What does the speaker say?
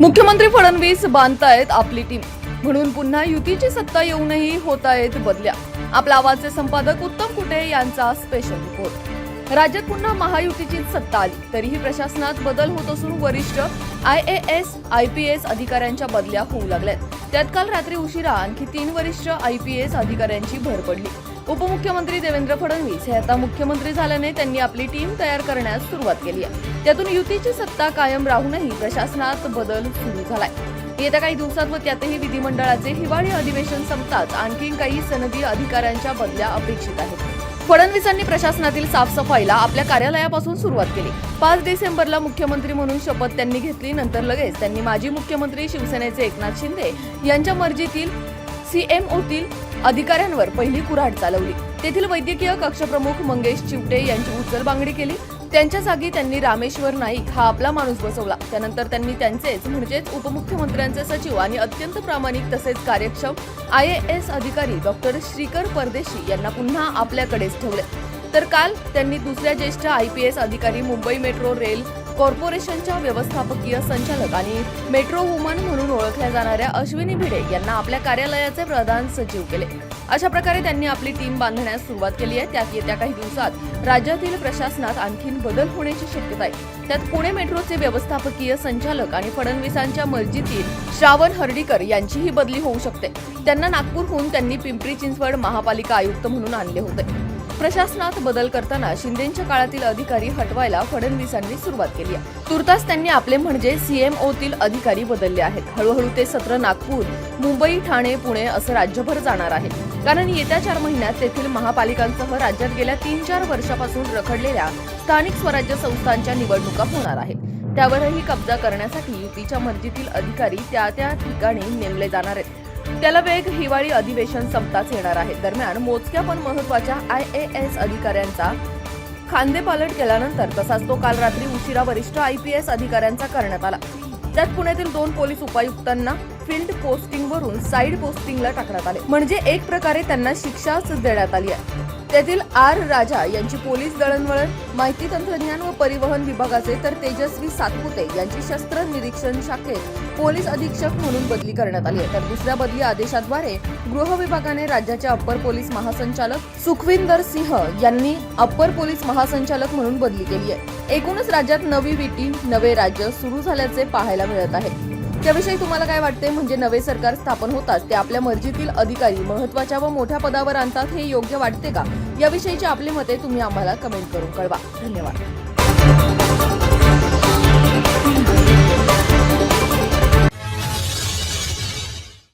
मुख्यमंत्री फडणवीस बांधतायत आपली टीम. म्हणून पुन्हा युतीची सत्ता येऊनही होत आहेत बदल्या. आपला आवाजचे संपादक उत्तम कुटे यांचा स्पेशल रिपोर्ट राज्यात पुन्हा महायुतीची सत्ता आली. तरीही प्रशासनात बदल होत असून वरिष्ठ I A S I P S अधिकाऱ्यांच्या बदल्या होऊ लागल्यात. त्यात काल रात्री उशिरा आणखी तीन वरिष्ठ आय पी एस अधिकाऱ्यांची भर पडली. उपमुख्यमंत्री देवेंद्र फडणवीस हे आता मुख्यमंत्री झाल्याने त्यांनी आपली टीम तयार करण्यास सुरुवात केली आहे. त्यातून युतीची सत्ता कायम राहूनही प्रशासनात बदल सुरू झालाय. येत्या काही दिवसात व त्यातही विधिमंडळाचे हिवाळी अधिवेशन संपताच आणखी काही सनदी अधिकाऱ्यांच्या बदल्या अपेक्षित आहेत. फडणवीसांनी प्रशासनातील साफसफाईला आपल्या कार्यालयापासून सुरुवात केली. पाच डिसेंबरला मुख्यमंत्री म्हणून शपथ त्यांनी घेतली नंतर लगेच त्यांनी माजी मुख्यमंत्री शिवसेनेचे एकनाथ शिंदे यांच्या मर्जीतील सीएमओतील अधिकाऱ्यांवर पहिली कुऱ्हाड चालवली. तेथील वैद्यकीय कक्षप्रमुख मंगेश चिवटे यांची उचलबांगडी केली. त्यांच्या जागी त्यांनी रामेश्वर नाईक हा आपला माणूस बसवला. त्यानंतर त्यांनी त्यांचेच म्हणजेच उपमुख्यमंत्र्यांचे सचिव आणि अत्यंत प्रामाणिक तसेच कार्यक्षम आय ए एस अधिकारी डॉक्टर श्रीकर परदेशी यांना पुन्हा आपल्याकडेच ठेवले. तर काल त्यांनी दुसऱ्या ज्येष्ठ आय पी एस अधिकारी मुंबई मेट्रो रेल कॉर्पोरेशनच्या व्यवस्थापकीय संचालक आणि मेट्रो वुमन म्हणून ओळखल्या जाणाऱ्या अश्विनी भिडे यांना आपल्या कार्यालयाचे प्रधान सचिव केले. अशा प्रकारे त्यांनी आपली टीम बांधण्यास सुरुवात केली आहे. त्यात येत्या काही दिवसात राज्यातील प्रशासनात आणखीन बदल होण्याची शक्यता आहे. त्यात पुणे मेट्रोचे व्यवस्थापकीय संचालक आणि फडणवीसांच्या मर्जीतील श्रावण हर्डीकर यांचीही बदली होऊ शकते. त्यांना नागपूरहून त्यांनी पिंपरी चिंचवड महापालिका आयुक्त म्हणून आणले होते. प्रशासनात बदल करताना शिंदेच्या काळातील अधिकारी हटवायला फडणवीसांनी सुरुवात केली आहे. तुर्तास त्यांनी आपले म्हणजे सीएमओतील अधिकारी बदलले आहेत. हळूहळू ते सत्र नागपूर मुंबई ठाणे पुणे असं राज्यभर जाणार आहे. कारण येत्या चार महिन्यात तेथील महापालिकांसह राज्यात गेल्या तीन चार वर्षापासून रखडलेल्या स्थानिक स्वराज्य संस्थांच्या निवडणुका होणार आहेत. त्यावरही कब्जा करण्यासाठी युतीच्या मर्जीतील अधिकारी त्या त्या ठिकाणी नेमले जाणार आहेत. त्याला वेग हिवाळी अधिवेशन संपताच येणार आहे. दरम्यान मोजक्या पण महत्त्वाच्या आय ए एस अधिकाऱ्यांचा खांदेपालट केल्यानंतर तसाच तो काल रात्री उशिरा वरिष्ठ आय पी एस अधिकाऱ्यांचा करण्यात आला. त्यात पुण्यातील दोन पोलीस उपायुक्तांना फील्ड पोस्टिंग वरून साईड पोस्टिंगला टाकण्यात आले. म्हणजे एक प्रकारे त्यांना शिक्षाच देण्यात आली आहे. त्यातील आर राजा यांची पोलीस दळणवळण माहिती तंत्रज्ञान व परिवहन विभागाचे तर तेजस्वी सातपुते यांची शस्त्र निरीक्षण शाखेत पोलीस अधीक्षक म्हणून बदली करण्यात आली आहे. तर दुसऱ्या बदली आदेशाद्वारे गृह विभागाने राज्याचे अप्पर पोलीस महासंचालक सुखविंदर सिंह यांनी अप्पर पोलीस महासंचालक म्हणून बदली केली आहे. एकूणच राज्यात नवी विटी नवे राज्य सुरू झाल्याचे पाहायला मिळत आहे. त्याविषयी तुम्हाला काय वाटते म्हणजे नवे सरकार स्थापन होताच ते आपल्या मर्जीतील अधिकारी महत्त्वाच्या व मोठ्या पदावर आणतात हे योग्य वाटते का? याविषयीची आपली मते तुम्ही आम्हाला कमेंट करून कळवा. धन्यवाद.